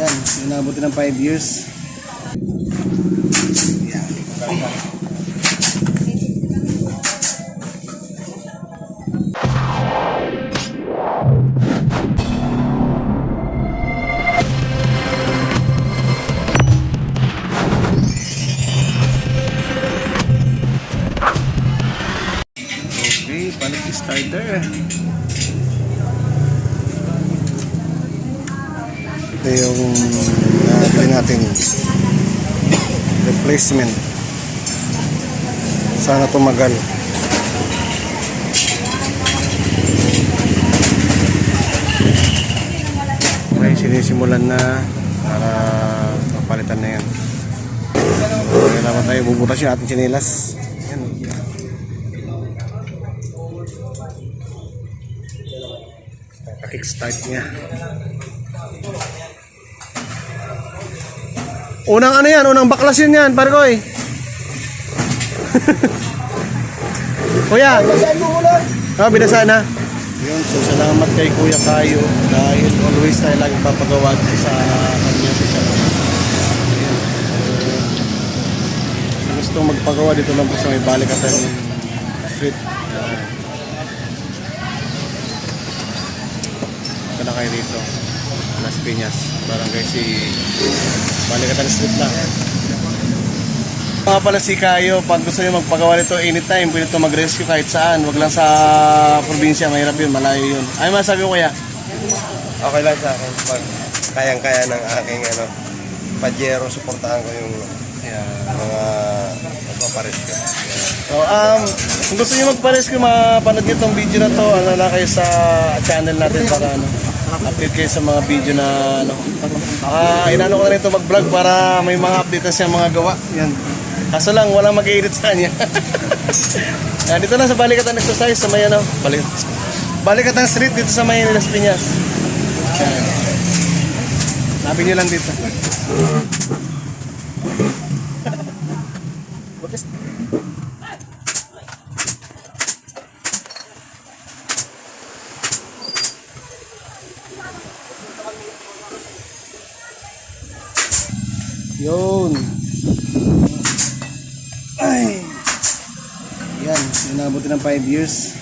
Yan, inabuti ng 5 years. Yan. Okay, balik starter. Ito yung uh, natin replacement. Sana tumagal. Okay, sinisimulan na para mapalitan na yan. Naman tayo bubutas yung ating sinilas. Yan. Kickstart niya. Unang ano yan? Unang baklas yun yan, Parkoy. Kuya. Ah, binasa na. Yun, so salamat kay Kuya Kayo dahil always tayo lagi papagawa sa kanya. Ayan. Sa gusto magpagawa dito lang po sa may Balikatan Street. Ito na kayo dito. Las Piñas. Barangay si Balikatan Street lang. Mga pala si Kayo, pag gusto nyo magpagawa nito anytime, pwede ito mag-rescue kahit saan. Wag lang sa probinsya, mahirap yun, malayo yun. Ay, masabi ko kuya? Okay lang sa akin pag kayang-kaya ng aking ano, pajero, suportahan ko yung mga magpapares ko. So, um, kung gusto nyo magpa-rescue, mapanood nyo itong video na to, ano na kayo sa channel natin para ano, update kayo sa mga video na ano. Ah, inano ko na rin ito mag-vlog para may mga update na siya mga gawa. Yan. Kaso lang, walang mag-edit sa kanya. Yan, dito na sa Balikatan Exercise sa may ano, Balik Balikatan Street dito sa may Las Piñas. Yan. Hanapin nyo lang dito. Yun. Ay. Yan, inabuti ng 5 years.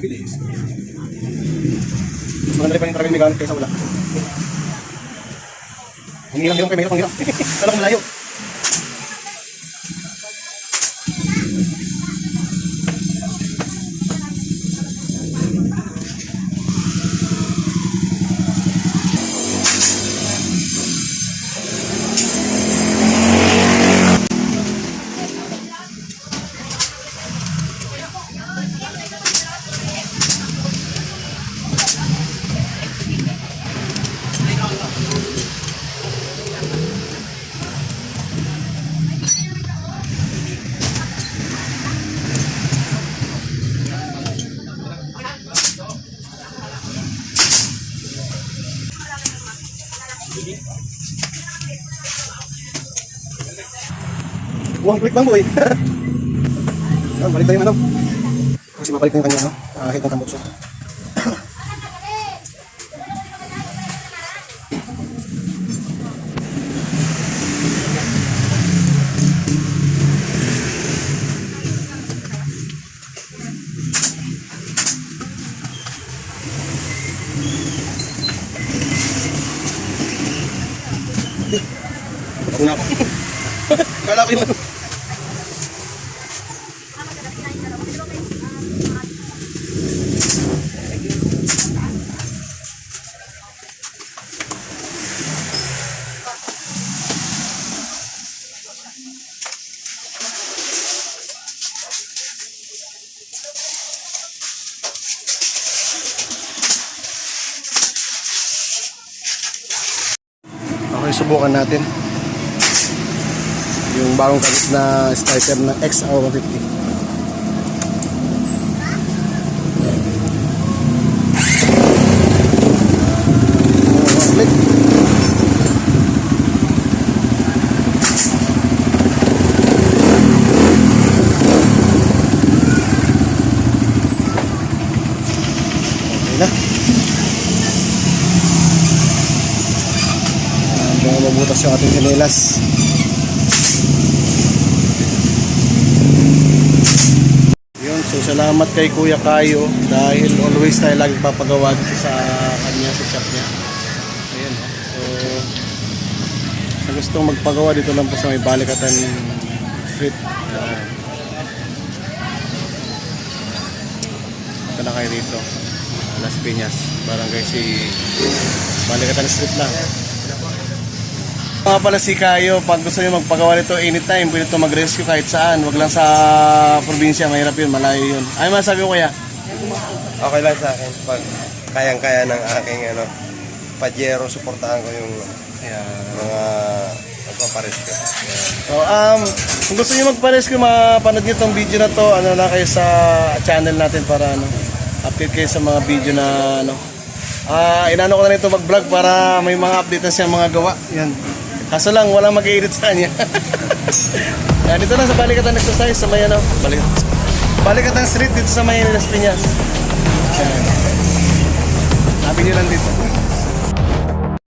Ang bilis. Mas maganda rin pa yung travel gamit kaysa wala. Ang hirang hirang kayo, mahirap, ang hirap. Alam malayo. One click lang boy. Yan, balik yung ano. Kasi mabalik na yung kanya ano. Uh, head ng tambutso. anak. Kala ko. Okay, subukan natin. Yung bagong kalit na starter ng XR150. Click. Mabutas yung ating kinelas. Yun, so salamat kay Kuya Kayo dahil always tayo lagi papagawa dito sa kanya, sa shop niya. Ayan, oh. so sa gustong magpagawa dito lang po sa may Balikatan Street. Punta na kayo dito. Las Piñas. Barangay si Balikatan Street lang. Mga pala si Kayo, pag gusto nyo magpagawa nito anytime, pwede ito mag-rescue kahit saan. Wag lang sa probinsya, mahirap yun, malayo yun. Ay, masabi ko kuya? Okay lang sa akin pag kayang-kaya ng aking ano, Pajero, suportahan ko yung mga magpaparescue. So, um, kung gusto nyo magpa-rescue, mapanood nyo itong video na to, ano na kayo sa channel natin para ano, update kayo sa mga video na ano. Ah, inano ko na nito mag-vlog para may mga update na siya mga gawa. Yan. Kaso lang, walang mag-edit sa kanya. Yan, dito na sa Balikatan Exercise sa may ano, Balikatan, Balikatan Street dito sa may Las Piñas. Sabi nyo lang dito.